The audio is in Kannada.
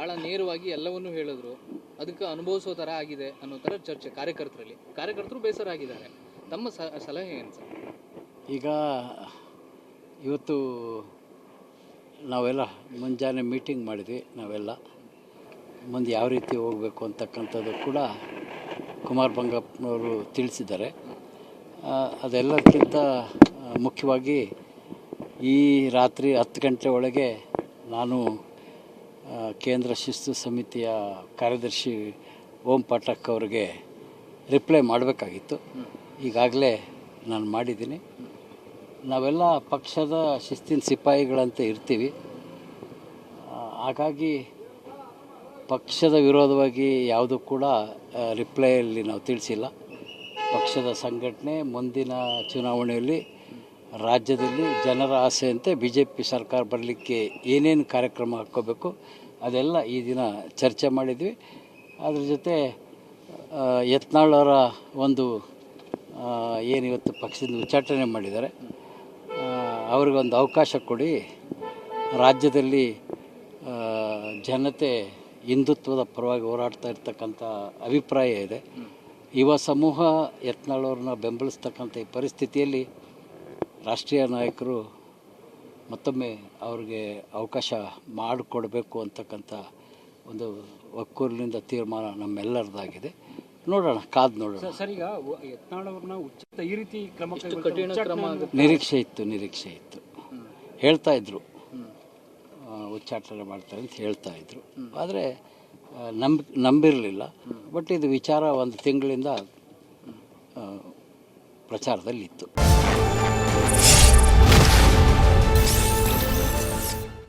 ಬಹಳ ನೇರವಾಗಿ ಎಲ್ಲವನ್ನೂ ಹೇಳಿದ್ರು. ಅದಕ್ಕೆ ಅನುಭವಿಸೋ ಥರ ಆಗಿದೆ ಅನ್ನೋ ಥರ ಚರ್ಚೆ ಕಾರ್ಯಕರ್ತರಲ್ಲಿ. ಕಾರ್ಯಕರ್ತರು ಬೇಸರ ಆಗಿದ್ದಾರೆ ತಮ್ಮ ಸಲಹೆ ಏನು ಸರ್? ಈಗ ಇವತ್ತು ನಾವೆಲ್ಲ ಮುಂಜಾನೆ ಮೀಟಿಂಗ್ ಮಾಡಿದ್ವಿ, ನಾವೆಲ್ಲ. ಮುಂದೆ ಯಾವ ರೀತಿ ಹೋಗಬೇಕು ಅಂತಕ್ಕಂಥದ್ದು ಕೂಡ ಕುಮಾರ್ ಬಂಗಪ್ಪನವರು ತಿಳಿಸಿದ್ದಾರೆ. ಅದೆಲ್ಲಕ್ಕಿಂತ ಮುಖ್ಯವಾಗಿ ಈ ರಾತ್ರಿ ಹತ್ತು ಗಂಟೆ ಒಳಗೆ ನಾನು ಕೇಂದ್ರ ಶಿಸ್ತು ಸಮಿತಿಯ ಕಾರ್ಯದರ್ಶಿ ಓಂ ಪಾಠಕ್ ಅವರಿಗೆ ರಿಪ್ಲೈ ಮಾಡಬೇಕಾಗಿತ್ತು. ಈಗಾಗಲೇ ನಾನು ಮಾಡಿದ್ದೀನಿ. ನಾವೆಲ್ಲ ಪಕ್ಷದ ಶಿಸ್ತಿನ ಸಿಪಾಯಿಗಳಂತೆ ಇರ್ತೀವಿ. ಹಾಗಾಗಿ ಪಕ್ಷದ ವಿರೋಧವಾಗಿ ಯಾವುದೂ ಕೂಡ ರಿಪ್ಲೈಯಲ್ಲಿ ನಾವು ತಿಳಿಸಿಲ್ಲ. ಪಕ್ಷದ ಸಂಘಟನೆ ಮುಂದಿನ ಚುನಾವಣೆಯಲ್ಲಿ ರಾಜ್ಯದಲ್ಲಿ ಜನರ ಆಸೆಯಂತೆ ಬಿ ಜೆ ಪಿ ಸರ್ಕಾರ ಬರಲಿಕ್ಕೆ ಏನೇನು ಕಾರ್ಯಕ್ರಮ ಹಾಕ್ಕೋಬೇಕು ಅದೆಲ್ಲ ಈ ದಿನ ಚರ್ಚೆ ಮಾಡಿದ್ವಿ. ಅದ್ರ ಜೊತೆ ಯತ್ನಾಳರ ಯತ್ನಾಳ್ ಒಂದು ಏನಿವತ್ತು ಪಕ್ಷದ ಉಚ್ಚಾಟನೆ ಮಾಡಿದ್ದಾರೆ. ಅವ್ರಿಗೊಂದು ಅವಕಾಶ ಕೊಡಿ. ರಾಜ್ಯದಲ್ಲಿ ಜನತೆ ಹಿಂದುತ್ವದ ಪರವಾಗಿ ಹೋರಾಡ್ತಾ ಇರ್ತಕ್ಕಂಥ ಅಭಿಪ್ರಾಯ ಇದೆ. ಯುವ ಸಮೂಹ ಯತ್ನಾಳವ್ರನ್ನ ಬೆಂಬಲಿಸ್ತಕ್ಕಂಥ ಈ ಪರಿಸ್ಥಿತಿಯಲ್ಲಿ ರಾಷ್ಟ್ರೀಯ ನಾಯಕರು ಮತ್ತೊಮ್ಮೆ ಅವ್ರಿಗೆ ಅವಕಾಶ ಮಾಡಿಕೊಡಬೇಕು ಅಂತಕ್ಕಂಥ ಒಂದು ಒಕ್ಕೂರಿನಿಂದ ತೀರ್ಮಾನ ನಮ್ಮೆಲ್ಲರದಾಗಿದೆ. ನೋಡೋಣ ಕಾದು ನೋಡೋಣ. ಸರ್ ಈಗ ಯತ್ನಾಳವ್ರನ್ನ ಉಚಿತ ಈ ರೀತಿ ಕ್ರಮ ಕಠಿಣ ಕ್ರಮ ನಿರೀಕ್ಷೆ ಇತ್ತು ನಿರೀಕ್ಷೆ ಇತ್ತು. ಹೇಳ್ತಾ ಇದ್ರು. ಉಚ್ಚಾಟನೆ ಮಾಡ್ತಾರೆ ಅಂತ ಹೇಳ್ತಾ ಇದ್ರು. ಆದರೆ ನಂಬ ನಂಬಿರಲಿಲ್ಲ. ಬಟ್ ಇದು ವಿಚಾರ ಒಂದು ತಿಂಗಳಿಂದ ಪ್ರಚಾರದಲ್ಲಿತ್ತು.